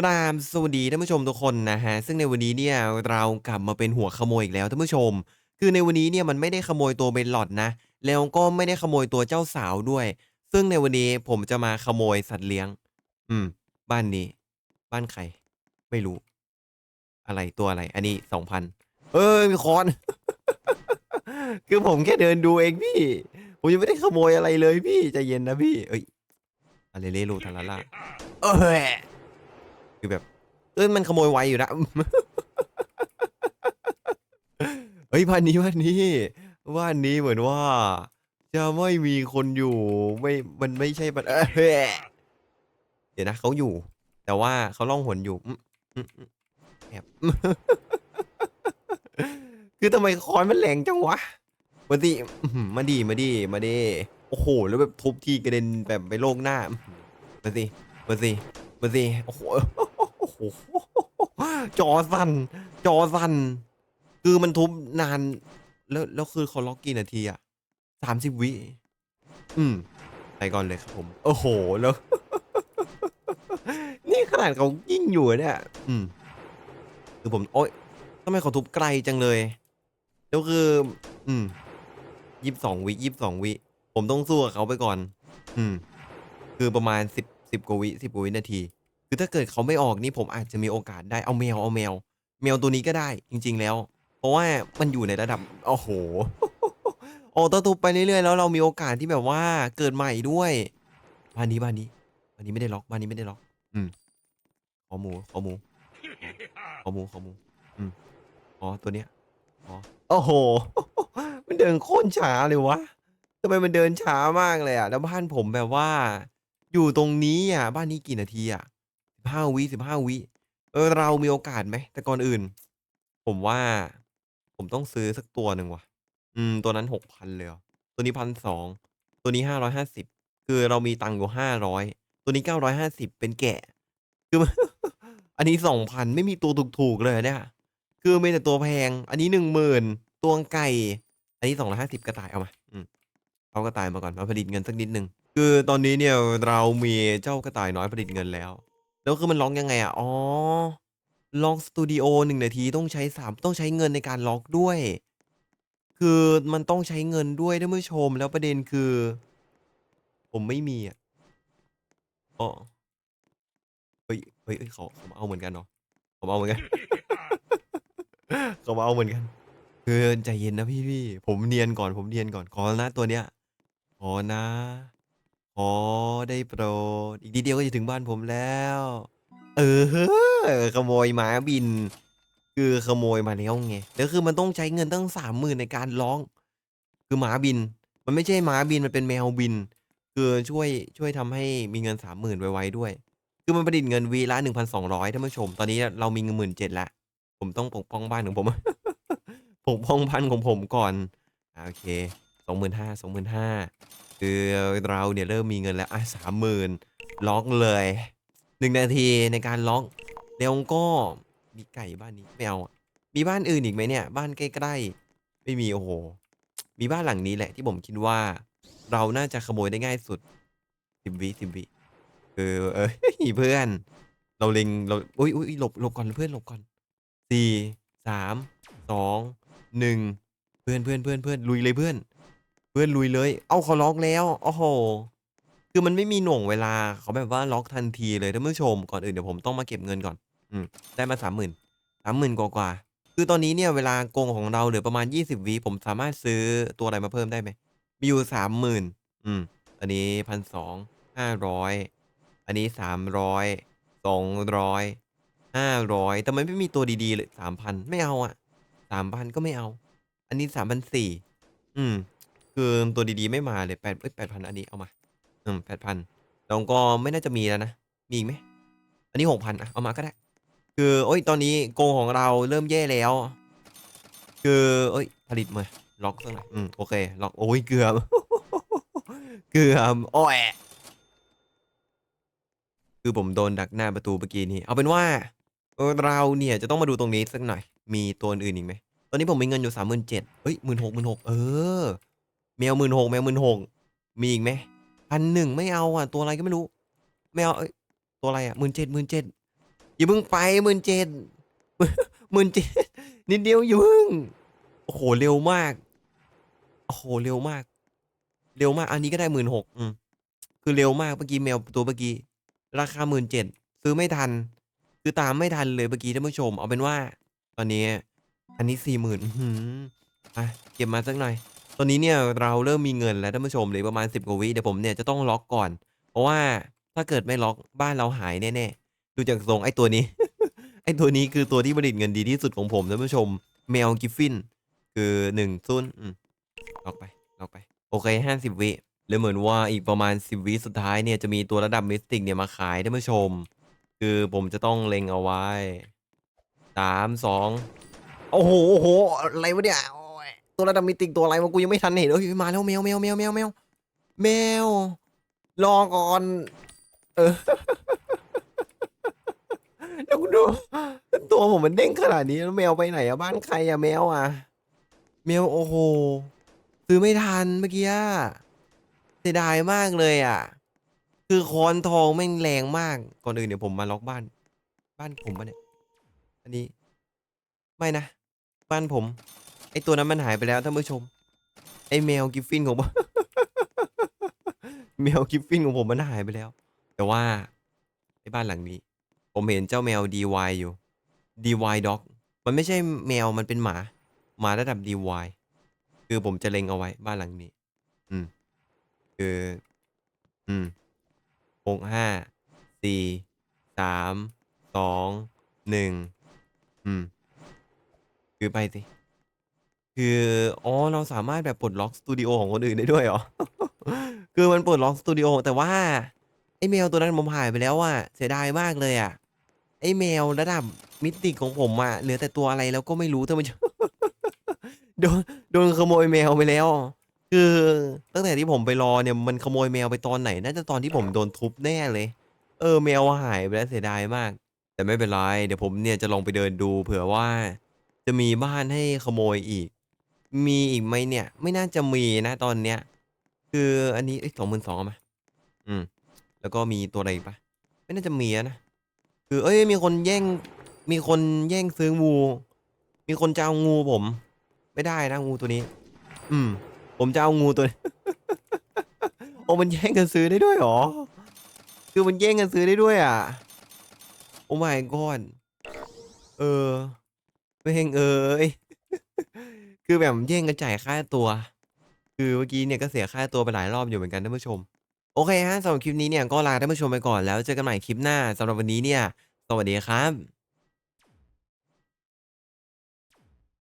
กราบสวัสดีท่านผู้ชมทุกคนนะฮะซึ่งในวันนี้เนี่ยเรากลับมาเป็นหัวขโมยอีกแล้วท่านผู้ชม คือในวันนี้เนี่ยมันไม่ได้ขโมยตัวเบลลอดนะ แล้วก็ไม่ได้ขโมยตัวเจ้าสาวด้วย ซึ่งในวันนี้ผมจะมาขโมยสัตว์เลี้ยง อืม บ้านนี้ บ้านใคร ไม่รู้ อะไรตัวอะไร อันนี้สองพันเอ้ยมีคอน คือผมแค่เดินดูเองพี่ ผมยังไม่ได้ขโมยอะไรเลยพี่ใจเย็นนะพี่ เอ้ยอะไรเลลูทาราล่าเอ้ย คือแบบ เอ้ยมันขโมยไวอยู่นะ เฮ้ยบ้านนี้บ้านนี้บ้านนี้เหมือนว่า จะไม่มีคนอยู่ไม่มันไม่ใช่บ้านเอ้ยเดี๋ยวนะเขาอยู่ แต่ว่าเขาล่องหนอยู่แอบคือทำไมคอนมันแรงจังวะมาดิมาดิมาดีมาดีโอ้โห แล้วแบบทุบทีกระเด็นแบบไปโลกหน้า มาสิ มาสิ มาสิ โอ้โห หจอสั่นจอสั่นคือมันทุบนาน แล้วแล้วคือเขาล็อกกี่นาทีอะสามสิบวิอืม ไปก่อนเลยครับผม โอ้โหแล้ว นี่ขนาดเขายิ่งอยู่เนี่ย อืม คือผมโอ๊ยทำไมเขาทุบไกลจังเลยแล้วคือ อืมยี่สิบสองวิยี่สิบสองวิผมต้องสู้กับเขาไปก่อน อืม คือประมาณสิบสิบกว่าวิสิบกว่าวินาที คือถ้าเกิดเขาไม่ออกนี่ผมอาจจะมีโอกาสได้เอาแมวเอาแมว แมวตัวนี้ก็ได้จริง ๆ แล้ว เพราะว่ามันอยู่ในระดับโอ้โหโอ้ต้องทุไปเรื่อยๆแล้วเรามีโอกาสที่แบบว่าเกิดใหม่ด้วยบ้านนี้บ้านนี้บ้านนี้ไม่ได้ล็อกบ้านนี้ไม่ได้ล็อก อืมขอหมูขอหมูขอหมูขอหมูอืมอ๋อตัวเนี้ยอ๋อโอ้โห มันเดินโคตรช้าเลยวะทำไมมันเดินช้ามากเลยอะ แล้วบ้านผมแบบว่า อยู่ตรงนี้อะ บ้านนี้กี่นาทีอะ สิบห้าวิสิบห้าวิเออเรามีโอกาสไหม แต่ก่อนอื่น ผมว่า ผมต้องซื้อสักตัวหนึ่งว่ะ อืม ตัวนั้นหกพันเลยเหรอตัวนี้พันสองตัวนี้ห้าร้อยห้าสิบคือเรามีตังค์อยู่ห้าร้อยตัวนี้เก้าร้อยห้าสิบเป็นแกะ คือ อันนี้สองพันไม่มีตัวถูกๆเลยเนี่ยคือมีแต่ตัวแพง อันนี้หนึ่งหมื่นตัวไก่ อันนี้สองร้อยห้าสิบกระต่ายเอามาอืมเอากระต่ายมาก่อนมาผลิตเงินสักนิดหนึ่งคือตอนนี้เนี่ยเรามีเจ้ากระต่ายน้อยผลิตเงินแล้ว แล้วคือมันล็อกยังไงอะอ๋อ ล็อกสตูดิโอหนึ่งนาทีต้องใช้สามต้องใช้เงินในการล็อกด้วย คือมันต้องใช้เงินด้วยท่านผู้ชม แล้วประเด็นคือ ผมไม่มีอะอ๋อ เฮ้ย เฮ้ยเฮ้ยเขาเขามาเอาเหมือนกันเนาะเขามาเอาเหมือนกัน เขามาเอาเหมือนกัน คือใจเย็นนะพี่พี่ ผมเนียนก่อน ผมเนียนก่อน ขอนะตัวเนี้ย ขอนะ ขอได้โปรด อีกนิดเดียวก็จะถึงบ้านผมแล้ว เออขโมยหมาบิน คือขโมยมาแล้วไงแล้วคือมันต้องใช้เงินตั้งสามหมื่นในการร้อง คือหมาบิน มันไม่ใช่หมาบินมันเป็นแมวบิน คือช่วยช่วยทำให้มีเงินสามหมื่นไวๆด้วย คือมันประดิษฐ์เงินวีละหนึ่งพันสองร้อยท่านผู้ชม ตอนนี้เรามีเงินหมื่นเจ็ดละ ผมต้องปกป้องบ้านของผม ปกป้องพันของผมก่อนโอเคสองหมื่นห้าสองหมื่นห้า คือเราเนี่ยเริ่มมีเงินแล้วอะสามหมื่นล็อกเลยหนึ่งนาทีในการล็อกแล้วก็มีไก่บ้านนี้ไม่เอามีบ้านอื่นอีกไหมเนี่ย บ้านใกล้ๆไม่มีโอ้โหมีบ้านหลังนี้แหละที่ผมคิดว่า เราน่าจะขโมยได้ง่ายสุดสิบวิสิบวิคือเออเพื่อน เราเล็งเราอุ้ยอุ้ยหลบหลบก่อนเพื่อนหลบก่อนสี่สามสองหนึ่งเพื่อนเพื่อนเพื่อนเพื่อนลุยเลยเพื่อน เพื่อนลุยเลย เอาเขาล็อกแล้วโอ้โหคือมันไม่มีหน่วงเวลาเขาแบบว่าล็อกทันทีเลยท่านผู้ชมก่อนอื่นเดี๋ยวผมต้องมาเก็บเงินก่อน อืมได้มาสามหมื่นสามหมื่นกว่าๆคือตอนนี้เนี่ยเวลาโกงของเราเหลือประมาณยี่สิบวิผมสามารถซื้อตัวอะไรมาเพิ่มได้ไหมมีอยู่สามหมื่นอืมอันนี้พันสองห้าร้อยอันนี้สามร้อยสองร้อยห้าร้อยแต่มันไม่มีตัวดีๆเลยสามพันไม่เอาอะสามพันก็ไม่เอา อันนี้สามพันสี่อืม คือตัวดีๆไม่มาเลยแปดเอ้ยแปดพันอันนี้เอามา อืมแปดพันแล้วก็ไม่น่าจะมีแล้วนะ มีอีกไหม อันนี้หกพันอะเอามาก็ได้ คือโอ้ยตอนนี้โกงของเราเริ่มแย่แล้ว คือเอ้ยผลิตมาล็อกสักหน่อยอืมโอเคล็อกโอ้ยเกือบเกือบโอ้ยคือผมโดนดักหน้าประตูเมื่อกี้นี้เอาเป็นว่าเออเราเนี่ยจะต้องมาดูตรงนี้สักหน่อย มีตัวอื่นอีกไหมตอนนี้ผมมีเงินอยู่สามหมื่นเจ็ดเฮ้ยหมื่นหกหมื่นหกเออ แมวหมื่นหกแมวหมื่นหกมีอีกไหมพันหนึ่งไม่เอาอะ ตัวอะไรก็ไม่รู้ไม่เอ้ยตัวอะไรอะหมื่นเจ็ดหมื่นเจ็ดอย่าเพิ่งไปหมื่นเจ็ดหมื่นเจ็ดนิดเดียวอย่าเพิ่งโอ้โหเร็วมากโอ้โหเร็วมาก เร็วมาก อันนี้ก็ได้หมื่นหกอืมคือเร็วมากเมื่อกี้แมวตัวเมื่อกี้ ราคาหมื่นเจ็ดซื้อไม่ทัน คือตามไม่ทันเลยเมื่อกี้ท่านผู้ชม เอาเป็นว่า ตอนนี้ อันนี้สี่หมื่นอะเก็บมาสักหน่อย ตอนนี้เนี่ยเราเริ่มมีเงินแล้วท่านผู้ชมเหลยประมาณสิบกว่าวิเดี๋ยวผมเนี่ยจะต้องล็อกก่อน เพราะว่าถ้าเกิดไม่ล็อกบ้านเราหายแน่ๆดูจากทรงไอ้ตัวนี้ ไอ้ตัวนี้คือตัวที่ผลิตเงินดีที่สุดของผมท่านผู้ชมแมวกิฟฟิน คือหนึ่งซุนล็อกไปล็อกไป โอเคห้าสิบวิเลยเหมือนว่าอีกประมาณสิบวิสุดท้ายเนี่ยจะมีตัวระดับมิสติกเนี่ยมาขายท่านผู้ชม คือผมจะต้องเล็งเอาไว้สามสองโอ้โหโอ้โหอะไรวะเนี่ย ตัวระดับมิติตัวอะไรวะกูยังไม่ทันเห็นเอ้ยมาแล้วแมวแมวแมวแมวแมวแมวรอก่อน เออเดี๋ยวกูดูตัวผมมันเด้งขนาดนี้แล้วแมวไปไหนอะบ้านใครอะแมวอะแมวโอ้โหซื้อไม่ทันเมื่อกี้เสียดายมากเลยอะคือคอนทองแม่งแรงมากก่อนอื่นเดี๋ยวผมมาล็อกบ้าน บ้านผมปะเนี่ย อันนี้ ไม่นะ บ้านผม ไอตัวนั้นมันหายไปแล้วท่านผู้ชม ไอแมวกิฟฟินของผม แมวกิฟฟินของผมมันหายไปแล้ว แต่ว่าไอบ้านหลังนี้ ผมเห็นเจ้าแมว DY อยู่ DY dog มันไม่ใช่แมวมันเป็นหมา หมาระดับ DY คือผมจะเล็งเอาไว้บ้านหลังนี้ อืม คือ อืมหกห้าสี่สามสองหนึ่งอืม คือไปสิ คือ อ๋อ เราสามารถแบบปลดล็อกสตูดิโอของคนอื่นได้ด้วยเหรอ คือมันปลดล็อกสตูดิโอ แต่ว่า ไอ้แมวตัวนั้นผมหายไปแล้วอะเสียดายมากเลยอะไอ้แมวระดับมิติของผมอะเหลือแต่ตัวอะไรแล้วก็ไม่รู้ท่านผู้ชมโดนโดนขโมยแมวไปแล้ว คือตั้งแต่ที่ผมไปรอเนี่ยมันขโมยแมวไปตอนไหน น่าจะตอนที่ผมโดนทุบแน่เลย เออแมวหายไปแล้วเสียดายมาก แต่ไม่เป็นไร เดี๋ยวผมเนี่ยจะลองไปเดินดู เผื่อว่า จะมีบ้านให้ขโมยอีก มีอีกไหมเนี่ย ไม่น่าจะมีนะตอนเนี้ย คืออันนี้เอ้สองหมื่นสองเอามาอืม แล้วก็มีตัวอะไรอีกปะไม่น่าจะมีนะ คือเอ้ยมีคนแย่ง มีคนแย่งซื้องู มีคนจะเอางูผม ไม่ได้นะงูตัวนี้ อืม ผมจะเอางูตัวโอ้มันแย่งกันซื้อได้ด้วยเหรอ คือมันแย่งกันซื้อได้ด้วยอะ โอ้ my god เออแม่งเอ้ย คือแบบแย่งกันจ่ายค่าตัว คือเมื่อกี้เนี่ยก็เสียค่าตัวไปหลายรอบอยู่เหมือนกันท่านผู้ชม โอเคฮะสำหรับคลิปนี้เนี่ยก็ลาท่านผู้ชมไปก่อนแล้วเจอกันใหม่คลิปหน้าสำหรับวันนี้เนี่ย สวัสดีครับ